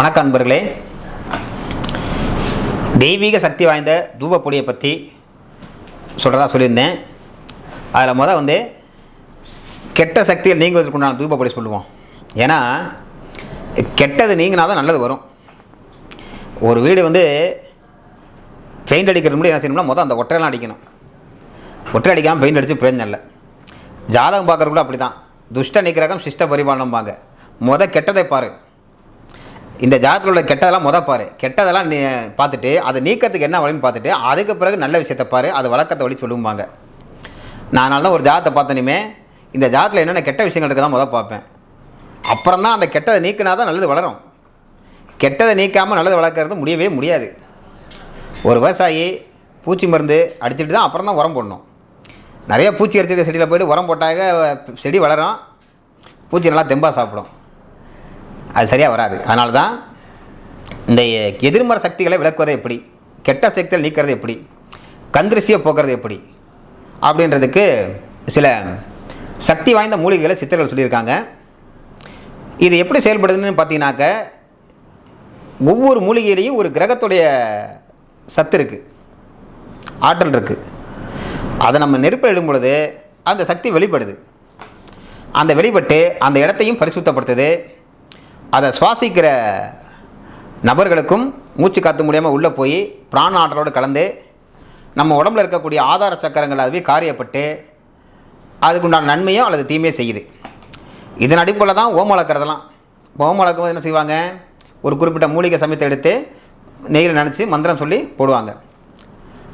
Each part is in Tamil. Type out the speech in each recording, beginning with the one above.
வணக்கம் அன்பர்களே. தெய்வீக சக்தி வாய்ந்த தூபப்பொடியை பற்றி சொல்கிறதா சொல்லியிருந்தேன். அதில் முதல் வந்து கெட்ட சக்தியில் நீங்குவதற்குண்டான தூபப்பொடி சொல்லுவோம். ஏன்னா கெட்டது நீங்கினா தான் நல்லது வரும். ஒரு வீடு வந்து பெயிண்ட் அடிக்கிறது முன்னாடி என்ன செய்யணும்னா மொதல் அந்த ஒற்றையெல்லாம் அடிக்கணும். ஒற்றை அடிக்காமல் பெயிண்ட் அடித்து பிரயோஜனம் இல்லை. ஜாதகம் பார்க்குறது கூட அப்படி தான் துஷ்ட நிக்கிரகம் சிஷ்ட பரிபாலனம்பாங்க. முத கெட்டதை பாரு. இந்த ஜாதகத்தில் உள்ள கெட்டதெல்லாம் முத பாரு. கெட்டதெல்லாம் நீ பார்த்துட்டு அதை நீக்கிறதுக்கு என்ன வழின்னு பார்த்துட்டு அதுக்கு பிறகு நல்ல விஷயத்தை பாரு அது வழக்கத்தை வழி சொல்லுவாங்க நான் நல்ல ஒரு ஜாதத்தை பார்த்தனுமே இந்த ஜாதத்தில் என்னென்ன கெட்ட விஷயங்கள் இருக்குதான் முத பார்ப்பேன். அப்புறம் தான் அந்த கெட்டதை நீக்கினா தான் நல்லது வளரும். கெட்டதை நீக்காமல் நல்லது வளர்க்குறது முடியவே முடியாது. ஒரு விவசாயி பூச்சி மருந்து அடிச்சுட்டு தான் அப்புறம் தான் உரம் போடணும். நிறைய பூச்சி அடிச்சிருக்க செடியில் போய்ட்டு உரம் போட்டாங்க செடி வளரும். பூச்சி நல்லா தெம்பாக சாப்பிடும். அது சரியாக வராது. அதனால தான் இந்த எதிர்மறை சக்திகளை விளக்குவதை எப்படி? கெட்ட சக்திகளை நீக்கிறது எப்படி? கந்திரிசியை போக்குறது எப்படி? அப்படின்றதுக்கு சில சக்தி வாய்ந்த மூலிகைகளை சித்தர்கள் சொல்லியிருக்காங்க. இது எப்படி செயல்படுதுன்னு பார்த்தீங்கன்னாக்க ஒவ்வொரு மூலிகையிலையும் ஒரு கிரகத்துடைய சத்து இருக்குது ஆற்றல் இருக்குது அதை நம்ம நெருப்பில் இடும் பொழுது அந்த சக்தி வெளிப்படுது. அந்த வெளிப்பட்டு அந்த இடத்தையும் பரிசுத்தப்படுத்துது. அதை சுவாசிக்கிற நபர்களுக்கும் மூச்சு காற்று மூலியமாக உள்ளே போய் பிராண ஆற்றலோடு கலந்து நம்ம உடம்புல இருக்கக்கூடிய ஆதார சக்கரங்கள் அதுவே காரியப்பட்டு அதுக்குண்டான நன்மையும் அல்லது தீமையும் செய்யுது. இதன் அடிப்படையில் தான் ஓமம் வளர்க்குறதெல்லாம். இப்போ ஓமம் வளர்க்கும் என்ன செய்வாங்க? ஒரு குறிப்பிட்ட மூலிகை சமயத்தை எடுத்து நெய்யில் நினச்சி மந்திரம் சொல்லி போடுவாங்க.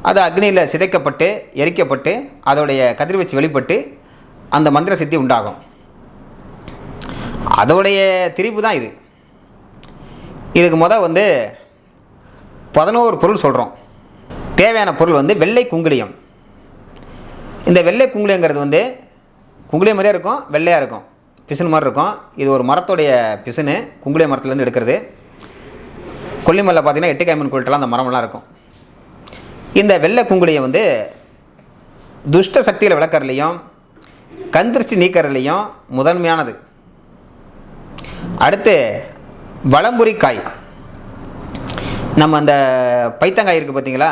அது அக்னியில் சிதைக்கப்பட்டு எரிக்கப்பட்டு அதோடைய கதிர்வீச்சு வெளிப்பட்டு அந்த மந்திர சித்தி உண்டாகும். அதோடைய திரிப்பு தான் இது. இதுக்கு முத வந்து பதினோரு பொருள் சொல்கிறோம் தேவையான பொருள் வந்து வெள்ளை குங்குளியம். இந்த வெள்ளை குங்குளியங்கிறது வந்து குங்குளியம் மாதிரியே இருக்கும் வெள்ளையாக இருக்கும். பிசுனு மாதிரி இருக்கும். இது ஒரு மரத்துடைய பிசுனு குங்குளிய மரத்துலேருந்து எடுக்கிறது. கொல்லிமலையில் பார்த்தீங்கன்னா எட்டுக்காயம்மன் கோயில்ட்டெல்லாம் அந்த மரமெல்லாம் இருக்கும். இந்த வெள்ளை குங்குளியம் வந்து துஷ்ட சக்தியில் விளக்கறதுலையும் கந்திருஷ்டி நீக்கிறதுலையும் முதன்மையானது. அடுத்து வளம்புரி காய் நம்ம அந்த பைத்தங்காய் இருக்குது பார்த்தீங்களா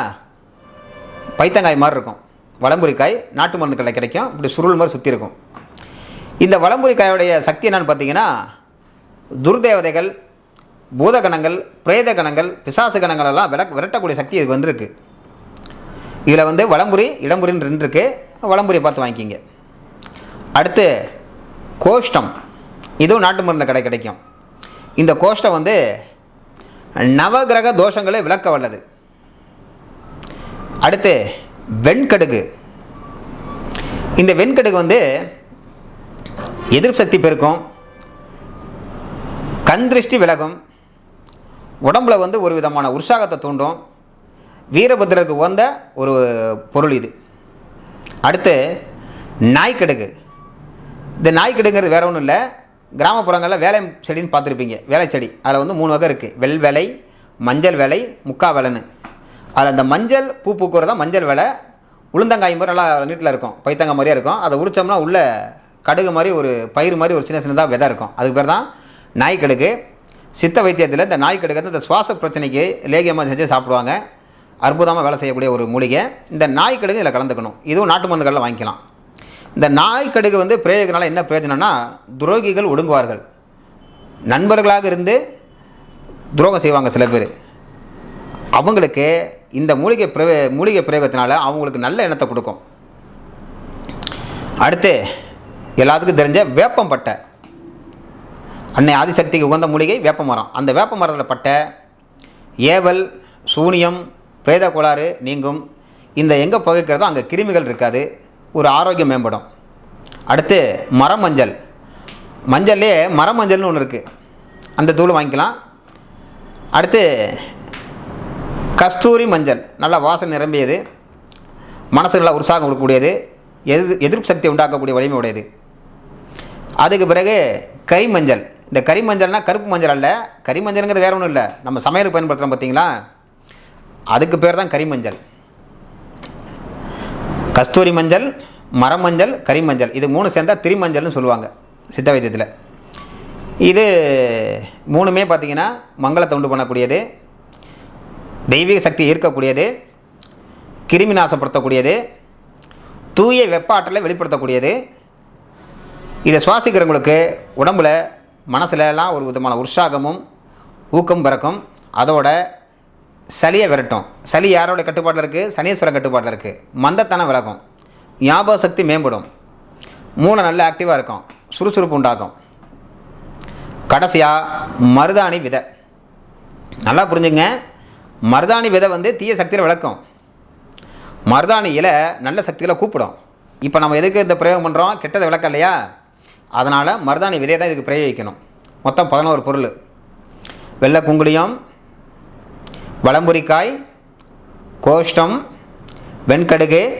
பைத்தங்காய் மாதிரி இருக்கும். வளம்புரி காய் நாட்டு மருந்து கடை கிடைக்கும். இப்படி சுருள் மாதிரி சுற்றி இருக்கும். இந்த வளம்புரி காயோடைய சக்தி என்னன்னு பார்த்தீங்கன்னா துர்தேவதைகள் பூதகணங்கள் பிரேத கணங்கள் பிசாசு கணங்கள் எல்லாம் விளக் விரட்டக்கூடிய சக்தி இதுக்கு வந்திருக்கு. இதில் வந்து வளம்புரி இடம்புரின்னு ரெண்டு இருக்குது வளம்புரியை பார்த்து வாங்கிக்கிங்க. அடுத்து கோஷ்டம். இதுவும் நாட்டு மருந்து கடை கிடைக்கும். இந்த கோஷ்டம் வந்து நவகிரக தோஷங்களை விளக்க வல்லது. அடுத்து வெண்கடுகு. இந்த வெண்கடுகு வந்து எதிர்ப்பு சக்தி பெருக்கும். கந்திருஷ்டி விலகும். உடம்புல வந்து ஒரு விதமான உற்சாகத்தை தூண்டும். வீரபத்திரருக்கு உகந்த ஒரு பொருள் இது. அடுத்து நாய்க்கடுகு. இந்த நாய்க்கடுங்கிறது வேற ஒன்றும் இல்லை. கிராமப்புறங்களில் வேலை செடின்னு பார்த்துருப்பீங்க. வேலை செடி. அதில் வந்து மூணு வகை இருக்குது வெள் வேலை மஞ்சள் வேலை முக்கா வேலைன்னு. அதில் அந்த மஞ்சள் பூ பூக்குறது தான் மஞ்சள் வேலை. உளுந்தங்காய் மாதிரி நல்லா நீட்டில் இருக்கும். பைத்தங்காய் மாதிரியே இருக்கும். அதை உரிச்சோம்னா உள்ள கடுகு மாதிரி ஒரு பயிர் மாதிரி ஒரு சின்ன சின்னதாக விதை இருக்கும். அதுக்கு பேர் தான் நாய்க்கடுகு சித்த வைத்தியத்தில் இந்த நாய்க்கடுகு வந்து இந்த சுவாச பிரச்சனைக்கு லேகியமாக செஞ்சு சாப்பிடுவாங்க. அற்புதமாக வேலை செய்யக்கூடிய ஒரு மூலிகை. இந்த நாய்க்கடுகு இதில் கலந்துக்கணும். இதுவும் நாட்டு மருந்துகளில் வாங்கிக்கலாம். இந்த நாய் கடுகு வந்து பிரயோகனால என்ன பிரயோஜனம்னா துரோகிகள் ஒடுங்குவார்கள். நண்பர்களாக இருந்து துரோகம் செய்வாங்க சில பேர். அவங்களுக்கு இந்த மூலிகை பிரவே மூலிகை பிரயோகத்தினால அவங்களுக்கு நல்ல எண்ணத்தை கொடுக்கும். அடுத்து எல்லாத்துக்கும் தெரிஞ்ச வேப்பம் பட்டை. அன்னை ஆதிசக்திக்கு உகந்த மூலிகை வேப்ப மரம். அந்த வேப்ப மரத்தில் பட்டை ஏவல் சூனியம் பிரேத கோளாறு நீங்கும். இந்த எங்கே புகைக்கிறதோ அங்கே கிருமிகள் இருக்காது. ஒரு ஆரோக்கியம் மேம்படும். அடுத்து மரம் மஞ்சள் மஞ்சள்லே மரம் மஞ்சள்னு ஒன்று இருக்குது அந்த தூள் வாங்கிக்கலாம். அடுத்து கஸ்தூரி மஞ்சள். நல்லா வாசனை நிரம்பியது. மனசு நல்லா உற்சாகம் கொடுக்கக்கூடியது. எதிர் எதிர்ப்பு சக்தி உண்டாக்கக்கூடிய வலிமை உடையது. அதுக்கு பிறகு கரிமஞ்சள். இந்த கரிமஞ்சள்னா கருப்பு மஞ்சள் அல்ல. கரிமஞ்சள்ங்கிறது வேறு ஒன்றும் இல்லை. நம்ம சமையலுக்கு பயன்படுத்துகிறோம் பார்த்தீங்களா அதுக்கு பேர் தான் கரிமஞ்சள். கஸ்தூரி மஞ்சள் மரமஞ்சள் கரிமஞ்சள் இது மூணு சேர்ந்தால் திரிமஞ்சள்னு சொல்லுவாங்க சித்த வைத்தியத்தில். இது மூணுமே பார்த்திங்கன்னா மங்களத்தை உண்டு பண்ணக்கூடியது தெய்வீக சக்தி ஈர்க்கக்கூடியது கிருமி நாசப்படுத்தக்கூடியது தூய வெப்ப ஆற்றலை வெளிப்படுத்தக்கூடியது. இதை சுவாசிக்கிறவங்களுக்கு உடம்புல மனசுலலாம் ஒரு விதமான உற்சாகமும் ஊக்கம் பிறக்கும். அதோட சளியை விரட்டும். சளி யாரோட கட்டுப்பாட்டில் இருக்குது சனீஸ்வரன் கட்டுப்பாட்டில் இருக்குது மந்தத்தனம் விலகும். ஞாபக சக்தி மேம்படும். மூளை நல்ல ஆக்டிவாக இருக்கும். சுறுசுறுப்பு உண்டாகும். கடைசியாக மருதாணி விதை. நல்லா புரிஞ்சுங்க. மருதாணி விதை வந்து தீய சக்தியில் விளக்கும். மருதாணி இலை நல்ல சக்தியில் கூப்பிடும். இப்போ நம்ம எதுக்கு இந்த பிரயோகம் பண்ணுறோம் கெட்டதை விளக்க இல்லையா? அதனால் மருதாணி விதையை தான் இதுக்கு பிரயோகிக்கணும். மொத்தம் பதினோரு பொருள். வெள்ளை குங்குளியம் வளம்புரிக்காய் கோஷ்டம் வெண்கடுகு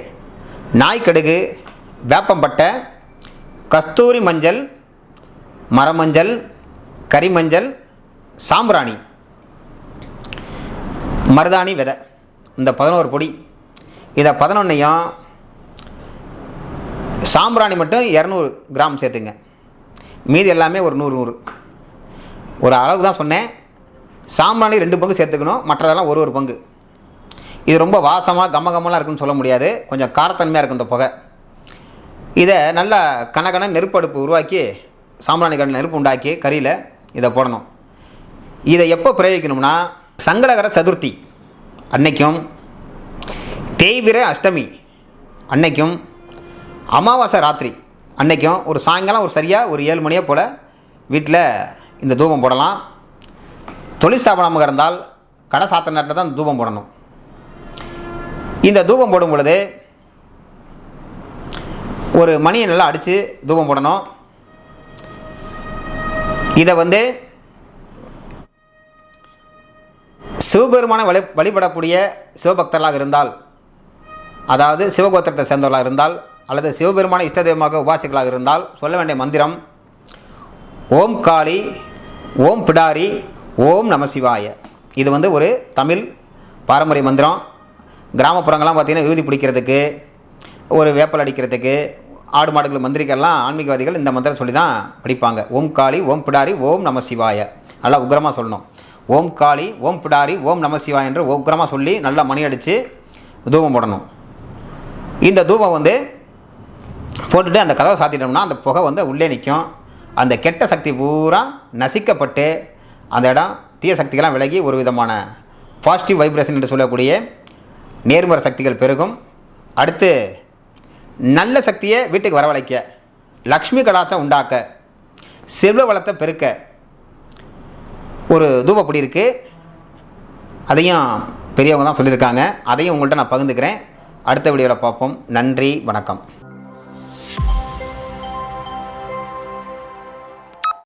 நாய்க்கடுகு வேப்பம்பட்டை கஸ்தூரி மஞ்சள் மரமஞ்சள் கரிமஞ்சள் சாம்பிராணி. மருதாணி விதை. இந்த பதினோரு பொடி. இதை பதினொன்றையும் சாம்பிராணி மட்டும் இரநூறு கிராம் சேர்த்துங்க. மீதி எல்லாமே ஒரு நூறு நூறு. ஒரு அளவுக்கு தான் சொன்னேன். சாம்பிராணி ரெண்டு பங்கு சேர்த்துக்கணும் மற்றதெல்லாம் ஒரு ஒரு பங்கு. இது ரொம்ப வாசமாக கம்ம இருக்குன்னு சொல்ல முடியாது. கொஞ்சம் காரத்தன்மையாக இருக்கும் இந்த புகை. இதை நல்லா கனகன நெருப்படுப்பு உருவாக்கி சாம்பிராணி கண் நெருப்பு உண்டாக்கி கறியில் இதை போடணும். இதை எப்போ பிரயோகிக்கணும்னா சங்கடகர சதுர்த்தி அன்னைக்கும் தேய்பிர அஷ்டமி அன்னைக்கும் அமாவாசை ராத்திரி அன்னைக்கும் ஒரு சாயங்காலம் ஒரு சரியாக ஒரு ஏழு மணியை போல் வீட்டில் இந்த தூபம் போடலாம். தொழில் ஸ்தாபனமாக இருந்தால் கடை சாத்த நேரத்தில் தான் தூபம் போடணும். இந்த தூபம் போடும் பொழுது ஒரு மணியை நல்லா அடித்து தூபம் போடணும். இதை வந்து சிவபெருமான வழி வழிபடக்கூடிய சிவபக்தர்களாக இருந்தால் அதாவது சிவகோத்திரத்தை சேர்ந்தவர்களாக இருந்தால் அல்லது சிவபெருமான இஷ்ட தெய்வமாக உபாசிகளாக இருந்தால் சொல்ல வேண்டிய மந்திரம் ஓம் காளி ஓம் பிடாரி ஓம் நமசிவாய இது வந்து ஒரு தமிழ் பாரம்பரிய மந்திரம். கிராமப்புறங்கள்லாம் பார்த்திங்கன்னா விபூதி பிடிக்கிறதுக்கு ஒரு வேப்பல் அடிக்கிறதுக்கு ஆடு மாடுகள் மந்திரிக்கெல்லாம் ஆன்மீகவாதிகள் இந்த மந்திரம் சொல்லி தான் படிப்பாங்க. ஓம் காளி ஓம் பிடாரி ஓம் நம சிவாய. நல்லா உக்ரமாக சொல்லணும். ஓம் காளி ஓம் பிடாரி ஓம் நம சிவாய என்று உக்ரமாக சொல்லி நல்லா மணி அடித்து தூபம் போடணும். இந்த தூபம் வந்து போட்டுட்டு அந்த கதவை சாத்திட்டோம்னா அந்த புகை வந்து உள்ளே நிற்கும். அந்த கெட்ட சக்தி பூரா நசிக்கப்பட்டு அந்த இடம் தீய சக்திகளாம் விலகி ஒரு விதமான பாசிட்டிவ் வைப்ரேஷன் என்று சொல்லக்கூடிய நேர்மறை சக்திகள் பெருகும். அடுத்து நல்ல சக்தியை வீட்டுக்கு வரவழைக்க லக்ஷ்மி கடாச்சம் உண்டாக்க செல்வ வளத்தை பெருக்க ஒரு தூபப்பொடி இருக்குது அதையும் பெரியவங்க தான் சொல்லியிருக்காங்க. அதையும் உங்கள்கிட்ட நான் பகிர்ந்துக்கிறேன். அடுத்த வீடியோவில் பார்ப்போம். நன்றி வணக்கம்.